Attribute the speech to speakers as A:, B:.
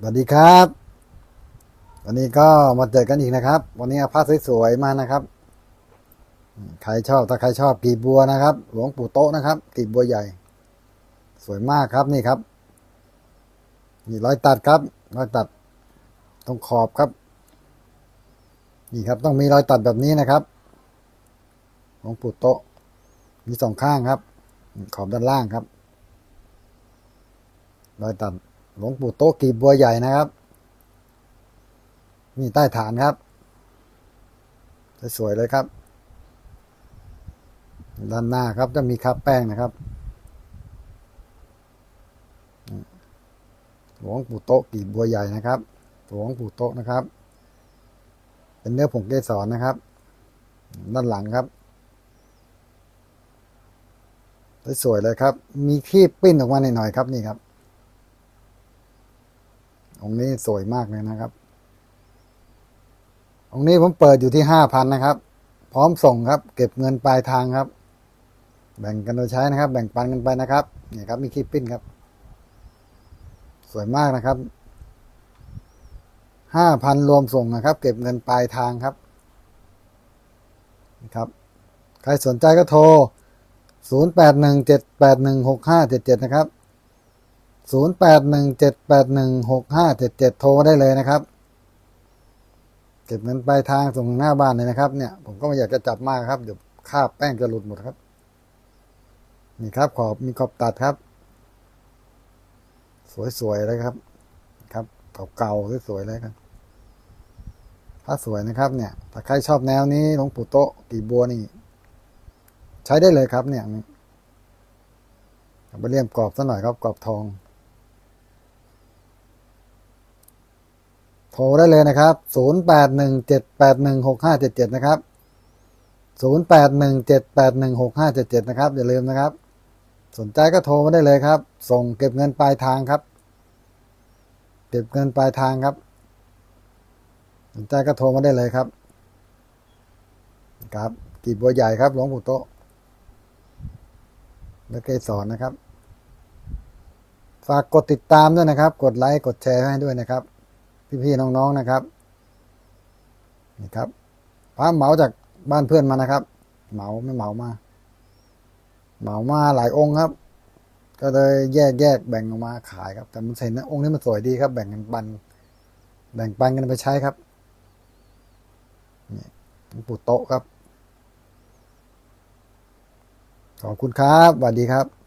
A: สวัสดีครับ วันนี้ก็มาเจอกันอีกนะครับ วันนี้อาผ้าสวยๆมานะครับ ใครชอบถ้าใครชอบกีบบัวนะครับ หลวงปู่โต๊ะนะครับ กีบบัวใหญ่ สวยมากครับนี่ครับ นี่รอยตัดครับรอยตัดตรงขอบครับ นี่ครับต้องมีรอยตัดแบบนี้นะครับ หลวงปู่โต๊ะ มีสองข้างครับ ขอบด้านล่างครับรอยตัด หลวงปู่โต๊ะกีบบัวใหญ่นะครับ นี่ใต้ฐานครับ สวยๆเลยครับ ด้านหน้าครับจะมีคับแป้งนะครับ หลวงปู่โต๊ะกีบบัวใหญ่นะครับ หลวงปู่โต๊ะนะครับ เป็นเนื้อผงเกสรนะครับ ด้านหลังครับสวยๆเลยครับ มีคีบปิ้นออกมาหน่อยๆครับนี่ครับ องค์นี้สวยมากเลยนะครับ องค์นี้ผมเปิดอยู่ที่ห้าพันนะครับ พร้อมส่งครับ เก็บเงินปลายทางครับ แบ่งกันโดยใช้นะครับ แบ่งปันกันไปนะครับนี่ครับ มีคีบปิ้นครับ สวยมากนะครับห้าพันรวมส่งนะครับ เก็บเงินปลายทางครับนะครับใครสนใจก็โทรศูนย์แปดหนึ่งเจ็ดแปดหนึ่งหกห้าเจ็ดเจ็ดนะครับ ศูนย์แปดหนึ่งเจ็ดแปดหนึ่งหกห้าเจ็ดเจ็ดโทรได้เลยนะครับ เก็บเงินปลายทางส่งหน้าบ้านเลยนะครับ เนี่ย ผมก็ไม่อยากจะจับมากครับ เดี๋ยวคาบแป้งจะหลุดหมดครับ นี่ครับ ขอบมีขอบตัดครับ สวยๆเลยครับ ครับเก่าๆสวยๆเลยครับถ้าสวยนะครับ เนี่ย ถ้าใครชอบแนวนี้หลวงปู่โตะกีบัวนี่ ใช้ได้เลยครับ เนี่ยเอาไปเลี่ยมกรอบซะหน่อยครับกรอบทอง ทรได้เลยนะครับ 0 8 1 7 8 1 6 5 7 7 นะครับ 0 8 1 7 8 1 6 5 7 7 นะครับ อย่าลืมนะครับ สนใจก็โทรมาได้เลยครับ ส่งเก็บเงินปลายทางครับ เก็บเงินปลายทางครับ สนใจก็โทรมาได้เลยครับ ครับกีบบัวใหญ่ครับ หลวงปู่โตและเกสรนะครับ ฝากกดติดตามด้วยนะครับ กดไลค์ กดแชร์ให้ด้วยนะครับ พี่ๆน้องๆนะครับนี่ครับพระเหมาจากบ้านเพื่อนมานะครับ เหมาไม่เหมามา เหมามาหลายองค์ครับ ก็เลยแยกแยกแบ่งออกมาขายครับ แต่มันเห็นนะองค์นี้มันสวยดีครับ แบ่งกันปัน แบ่งปันกันไปใช้ครับนี่ปูโตะครับ ขอบคุณครับสวัสดีครับ